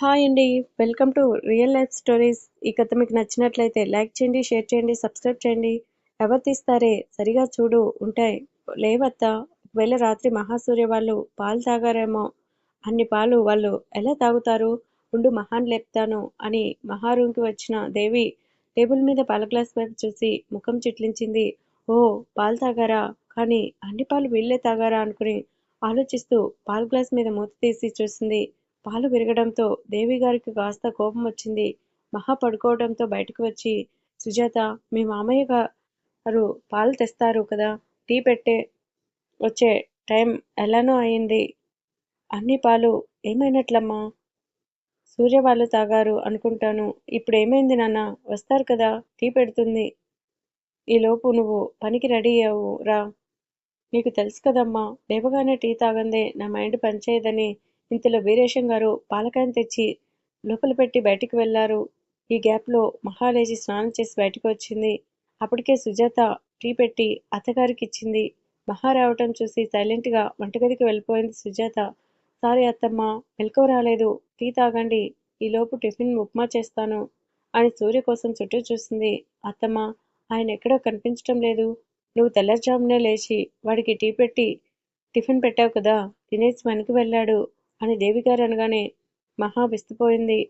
Hi అండి. Welcome to real life stories. ఈ కథ మీకు నచ్చినట్లయితే లైక్ చేయండి షేర్ చేయండి సబ్స్క్రైబ్ చేయండి. ఎవరు తీస్తారే? సరిగా చూడు ఉంటాయి లేవత్త. ఒకవేళ రాత్రి మహాసూర్య వాళ్ళు పాలు తాగారేమో అన్ని పాలు వాళ్ళు ఎలా తాగుతారు? ఉండు మహాన్ లేపుతాను అని మహా వచ్చిన దేవి టేబుల్ మీద పాల గ్లాస్ వైపు చూసి ముఖం చిట్లించింది. ఓ పాలు తాగారా? కానీ అన్ని పాలు వీళ్ళే తాగారా అనుకుని ఆలోచిస్తూ పాల గ్లాస్ మీద మూత తీసి చూసింది. పాలు విరగడంతో దేవి గారికి కాస్త కోపం వచ్చింది. మహా పడుకోవడంతో బయటకు వచ్చి సుజాత మీ మామయ్య గారు పాలు తెస్తారు కదా? టీ పెట్టే వచ్చే టైం ఎలానో అయింది. అన్ని పాలు ఏమైనట్లమ్మా? సూర్య వాళ్ళు తాగారు అనుకుంటాను. ఇప్పుడు ఏమైంది నాన్న? వస్తారు కదా? టీ పెడుతుంది. ఈలోపు నువ్వు పనికి రెడీ అవ్వు రా నీకు తెలుసు కదమ్మా లేవగానే టీ తాగందే నా మైండ్ పనిచేయదని ఇంతలో వీరేశం గారు పాలకాయని తెచ్చి లోపల పెట్టి బయటికి వెళ్ళారు. ఈ గ్యాప్లో మహా స్నానం చేసి బయటకు వచ్చింది. అప్పటికే సుజాత టీ పెట్టి అత్తగారికి ఇచ్చింది. మహా రావటం చూసి సైలెంట్గా వంటగదికి వెళ్ళిపోయింది సుజాత. సారీ అత్తమ్మ మెలకువ రాలేదు. టీ తాగండి. ఈలోపు టిఫిన్ ఉప్మా చేస్తాను అని సూర్య కోసం చుట్టూ చూసింది. అత్తమ్మ ఆయన ఎక్కడో కనిపించటం లేదు. నువ్వు తెల్లజామునే లేచి వాడికి టీ పెట్టి టిఫిన్ పెట్టావు కదా. తినేసి వెనక్కి వెళ్ళాడు. అని దేవిగారు అనగానే మహా విస్తుపోయింది.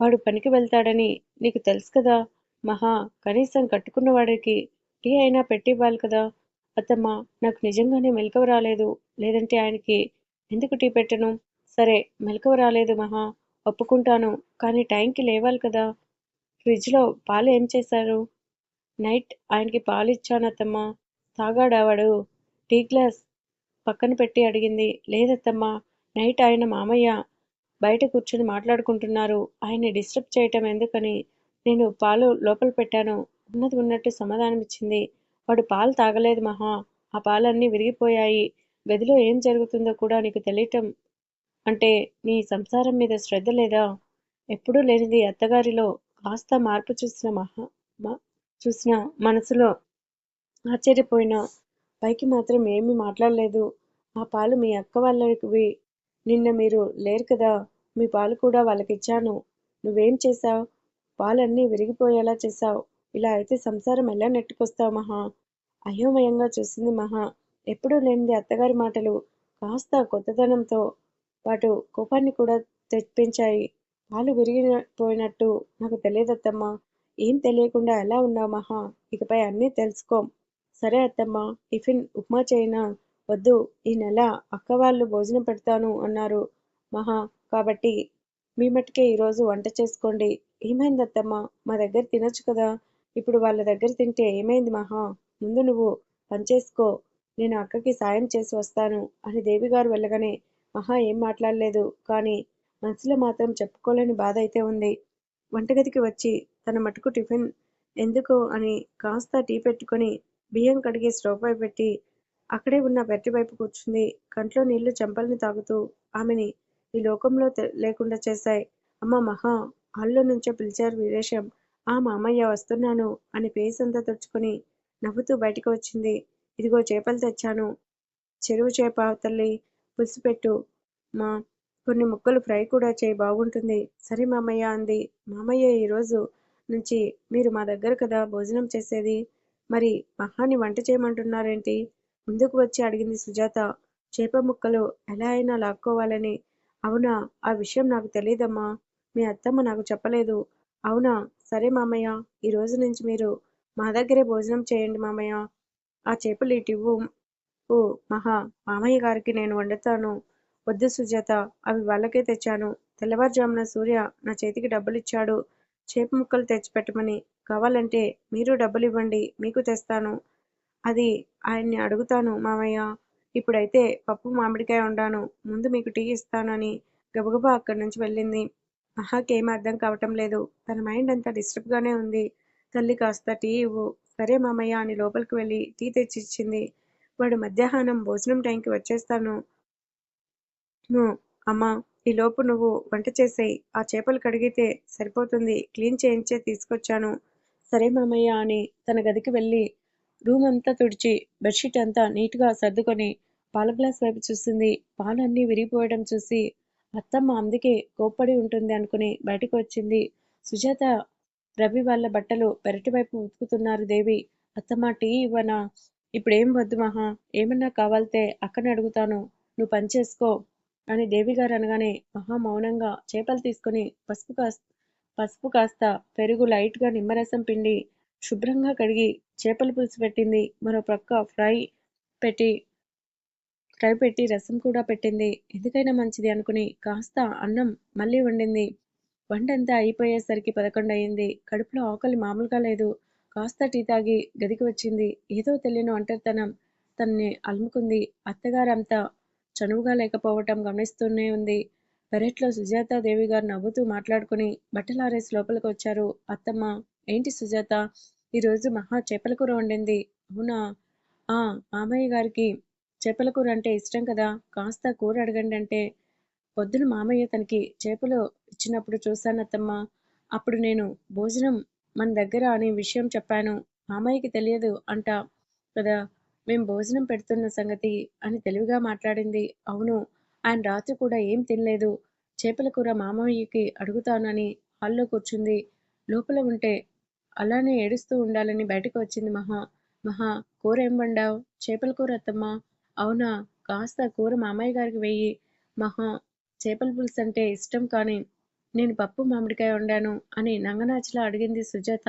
వాడు పనికి వెళ్తాడని నీకు తెలుసు కదా. మహా కనీసం కట్టుకున్న వాడికి టీ అయినా పెట్టి ఇవ్వాలి కదా. అత్తమ్మ నాకు నిజంగానే మెలకువ రాలేదు. లేదంటే ఆయనకి ఎందుకు టీ పెట్టను? సరే మెలకువ రాలేదు మహా. ఒప్పుకుంటాను. కానీ టైంకి లేవాలి కదా. ఫ్రిడ్జ్లో పాలు ఏం చేశారు? నైట్ ఆయనకి పాలు ఇచ్చాను అత్తమ్మ. తాగాడావాడు టీ గ్లాస్. పక్కన పెట్టి అడిగింది. లేదత్తమ్మా. నైట్ ఆయన మామయ్య బయట కూర్చొని మాట్లాడుకుంటున్నారు. ఆయన్ని డిస్టర్బ్ చేయటం ఎందుకని నేను పాలు లోపల పెట్టాను. ఉన్నది ఉన్నట్టు సమాధానం ఇచ్చింది వాడు పాలు తాగలేదు మహా. ఆ పాలన్నీ విరిగిపోయాయి. గదిలో ఏం జరుగుతుందో కూడా నీకు తెలియటం అంటే నీ సంసారం మీద శ్రద్ధ లేదా? ఎప్పుడూ లేనిది అత్తగారిలో కాస్త మార్పు చూసిన మహా మా చూసిన మనసులో ఆశ్చర్యపోయినా. పైకి మాత్రం ఏమీ మాట్లాడలేదు. ఆ పాలు మీ అక్క వాళ్ళవి నిన్న మీరు లేరు కదా మీ పాలు కూడా వాళ్ళకిచ్చాను. నువ్వేం చేశావు? పాలన్నీ విరిగిపోయేలా చేశావు. ఇలా అయితే సంసారం ఎలా నెట్టుకొస్తావు మహా? అయోమయంగా చూసింది మహా. ఎప్పుడూ లేనిది అత్తగారి మాటలు కాస్త కొత్తదనంతో పాటు కోపాన్ని కూడా తెప్పించాయి. పాలు విరిగిపోయినట్టు నాకు తెలియదత్తమ్మా. ఏం తెలియకుండా ఎలా ఉన్నావు మహా? ఇకపై అన్నీ తెలుసుకో. సరే అత్తమ్మ టిఫిన్ ఉప్మా చేయనా వద్దు ఈ నెల అక్క వాళ్ళు భోజనం పెడతాను అన్నారు. మహా కాబట్టి మీ మట్టుకే ఈరోజు వంట చేసుకోండి. ఏమైంది అత్తమ్మ మా దగ్గర తినొచ్చు కదా? ఇప్పుడు వాళ్ళ దగ్గర తింటే ఏమైంది మహా? ముందు నువ్వు పనిచేసుకో నేను అక్కకి సాయం చేసి వస్తాను అని దేవిగారు వెళ్ళగానే మహా ఏం మాట్లాడలేదు. కానీ మనసులో మాత్రం చెప్పుకోలేని బాధ అయితే ఉంది. వంటగదికి వచ్చి తన మటుకు టిఫిన్ ఎందుకు అని కాస్త టీ పెట్టుకొని బియ్యం కడిగి స్టవ్ పై పెట్టి అక్కడే ఉన్న బెట్టి వైపు కూర్చుంది. కంట్లో నీళ్ళు చెంపల్ని తాగుతూ ఆమెని ఈ లోకంలో తె- లేకుండా చేశాయి. అమ్మ మహా హాల్లో నుంచే పిలిచారు వీరేశం. ఆ మామయ్య వస్తున్నాను అని పేస్ అంతా తుడుచుకొని నవ్వుతూ బయటకు వచ్చింది. ఇదిగో చేపలు తెచ్చాను. చెరువు చేప తల్లి పులుసు పెట్టు. మా కొన్ని ముక్కలు ఫ్రై కూడా చేయి బాగుంటుంది. సరే మామయ్య అంది. మామయ్య ఈరోజు నుంచి మీరు మా దగ్గర కదా భోజనం చేసేది? మరి మహాని వంట చేయమంటున్నారేంటి? ముందుకు వచ్చి అడిగింది సుజాత. చేప ముక్కలు ఎలా అయినా లాక్కోవాలని. అవునా ఆ విషయం నాకు తెలియదమ్మా మీ అత్తమ్మ నాకు చెప్పలేదు. అవునా సరే మామయ్య ఈ రోజు నుంచి మీరు మా దగ్గరే భోజనం చేయండి మామయ్య. ఆ చేపలు ఇటివ్వు ఓ మహా మామయ్య గారికి నేను వండుతాను. వద్దు సుజాత అవి వాళ్ళకే తెచ్చాను. తెల్లవారుజామున సూర్య నా చేతికి డబ్బులు ఇచ్చాడు చేప ముక్కలు తెచ్చిపెట్టమని కావాలంటే మీరు డబ్బులు ఇవ్వండి మీకు తెస్తాను. అది ఆయన్ని అడుగుతాను మామయ్య ఇప్పుడైతే పప్పు మామిడికాయ ఉండాను ముందు మీకు టీ ఇస్తానని గబగబా అక్కడి నుంచి వెళ్ళింది. మహాకి ఏం అర్థం కావటం లేదు. తన మైండ్ అంతా డిస్టర్బ్ గానే ఉంది. తల్లి కాస్త టీ ఇవ్వు. సరే మామయ్య అని లోపలికి వెళ్ళి టీ తెచ్చి ఇచ్చింది. వాడు మధ్యాహ్నం భోజనం టైంకి వచ్చేస్తాను. అమ్మా ఈలోపు నువ్వు వంట చేసేయి. ఆ చేపలు కడిగితే సరిపోతుంది. క్లీన్ చేయించే తీసుకొచ్చాను. సరే మామయ్య అని తన గదికి వెళ్ళి రూమ్ అంతా తుడిచి బెడ్షీట్ అంతా నీట్గా సర్దుకొని పాల గ్లాస్ వైపు చూసింది. పాలన్నీ విరిగిపోయడం విరిగిపోవడం చూసి అత్తమ్మ అందుకే కోప్పడి ఉంటుంది అనుకుని బయటకు వచ్చింది. సుజాత రవి వాళ్ళ బట్టలు పెరటి వైపు ఉతుకుతున్నారు. దేవి అత్తమ్మ టీ ఇవ్వనా? ఇప్పుడేం వద్దు మహా ఏమన్నా కావాలితే అక్కని అడుగుతాను. నువ్వు పని చేసుకో అని దేవి గారు అనగానే మహా మౌనంగా చేపలు తీసుకుని పసుపు కాస్త పసుపు కాస్త పెరుగు లైట్గా నిమ్మరసం పిండి శుభ్రంగా కడిగి చేపల పులుసు పెట్టింది. మరో ప్రక్క ఫ్రై పెట్టి ఫ్రై పెట్టి రసం కూడా పెట్టింది. ఎందుకైనా మంచిది అనుకుని కాస్త అన్నం మళ్ళీ వండింది. వంటంతా అయిపోయేసరికి పదకొండు అయింది. కడుపులో ఆకలి మామూలుగా లేదు. కాస్త టీ తాగి గదికి వచ్చింది. ఏదో తెలియని ఒంటరితనం తనని అలుముకుంది. అత్తగారంతా చనువుగా లేకపోవటం గమనిస్తూనే ఉంది. పెరట్లో సుజాత దేవి గారు నవ్వుతూ మాట్లాడుకుని బట్టలారేసి లోపలికి వచ్చారు. అత్తమ్మ ఏంటి సుజాత? ఈరోజు మహా చేపల కూర వండింది. అవునా? ఆ మామయ్య గారికి చేపల కూర అంటే ఇష్టం కదా? కాస్త కూర అడగండి అంటే. పొద్దున మామయ్య తనకి చేపలు ఇచ్చినప్పుడు చూశాను అత్తమ్మ. అప్పుడు నేను భోజనం మన దగ్గర అనే విషయం చెప్పాను. మామయ్యకి తెలియదు అంట. కదా మేం భోజనం పెడుతున్న సంగతి అని తెలివిగా మాట్లాడింది. అవును ఆయన రాత్రి కూడా ఏం తినలేదు. చేపల కూర మామయ్యకి అడుగుతానని హాల్లో కూర్చుంది. లోపల ఉంటే అలానే ఏడుస్తూ ఉండాలని బయటకు వచ్చింది మహా. మహా కూర ఏం వండావు? చేపల కూర అత్తమ్మా. అవునా కాస్త కూర మామయ్య గారికి వెయ్యి. మహా చేపల పులుసు అంటే ఇష్టం కానీ నేను పప్పు మామిడికాయ వండాను అని నంగనాచిలా అడిగింది సుజాత.